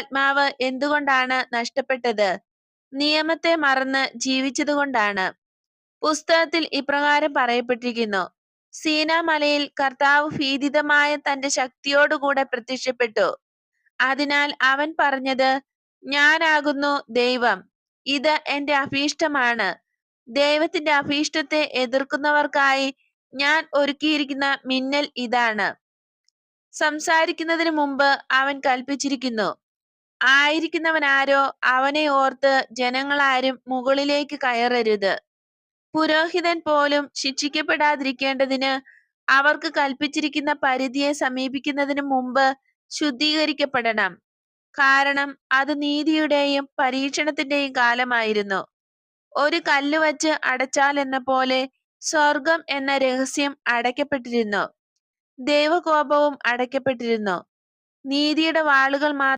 ആത്മാവ് എന്തുകൊണ്ടാണ് നഷ്ടപ്പെട്ടത്? നിയമത്തെ മറന്ന് ജീവിച്ചതുകൊണ്ടാണ്. പുസ്തകത്തിൽ ഇപ്രകാരം പറയപ്പെട്ടിരിക്കുന്നു. സീനാമലയിൽ കർത്താവ് ഭീതിതമായ തന്റെ ശക്തിയോടുകൂടെ പ്രത്യക്ഷപ്പെട്ടു. അതിനാൽ അവൻ പറഞ്ഞത് ഞാനാകുന്നു ദൈവം. ഇത് എന്റെ അഭീഷ്ടമാണ്. ദൈവത്തിന്റെ അഭീഷ്ടത്തെ എതിർക്കുന്നവർക്കായി ഞാൻ ഒരുക്കിയിരിക്കുന്ന മിന്നൽ ഇതാണ്. സംസാരിക്കുന്നതിന് മുമ്പ് അവൻ കൽപ്പിച്ചിരിക്കുന്നു. ആയിരിക്കുന്നവനാരോ അവനെ ഓർത്ത് ജനങ്ങളാരും മുകളിലേക്ക് കയറരുത്. പുരോഹിതൻ പോലും ശിക്ഷിക്കപ്പെടാതിരിക്കേണ്ടതിന് അവർക്ക് കൽപ്പിച്ചിരിക്കുന്ന പരിധിയെ സമീപിക്കുന്നതിന് മുമ്പ് ശുദ്ധീകരിക്കപ്പെടണം. കാരണം അത് നീതിയുടെയും പരീക്ഷണത്തിന്റെയും കാലമായിരുന്നു. ഒരു കല്ല് വച്ച് അടച്ചാൽ എന്ന പോലെ സ്വർഗം എന്ന രഹസ്യം അടയ്ക്കപ്പെട്ടിരുന്നു. ദൈവകോപവും അടയ്ക്കപ്പെട്ടിരുന്നു. നീതിയുടെ വാളുകൾ മാത്രം